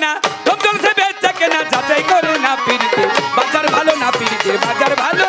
না ধমজল সে বেচা কেনা, যাচাই করে না পিড়িতে বাজার ভালো না পিড়িতে বাজার ভালো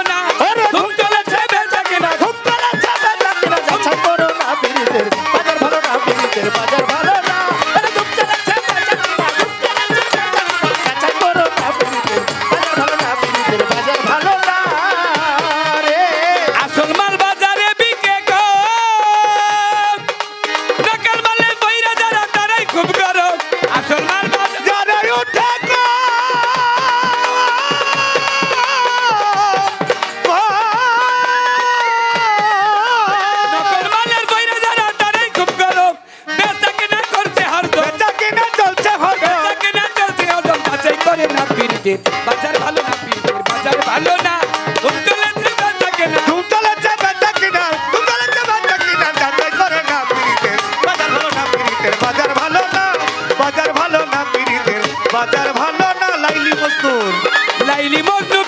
মজনুর লাইলি মজনুর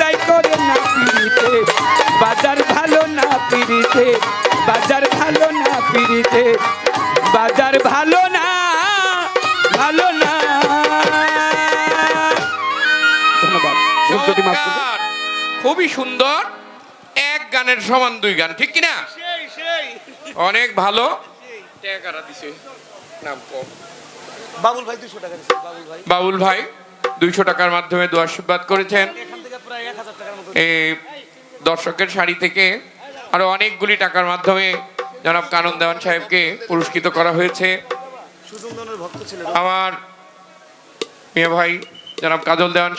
সদাই করে না পিড়িতে বাজার ভালো না পিড়িতে বাজার ভালো না পিড়িতে বাজার ভালো না ভালো না। খুবই সুন্দর। এক গানের সমান দুই গান ঠিক কিনা? অনেক ভালো। বাবুল ভাই দুইশো টাকার মাধ্যমে দু আশীর্বাদ করেছেন। এই দর্শকের শাড়ি থেকে আরও অনেকগুলি টাকার মাধ্যমে জনাব কানন দেওয়ান সাহেবকে পুরস্কৃত করা হয়েছে। আমার মেয়ে ভাই জনাব কাজল দেওয়ান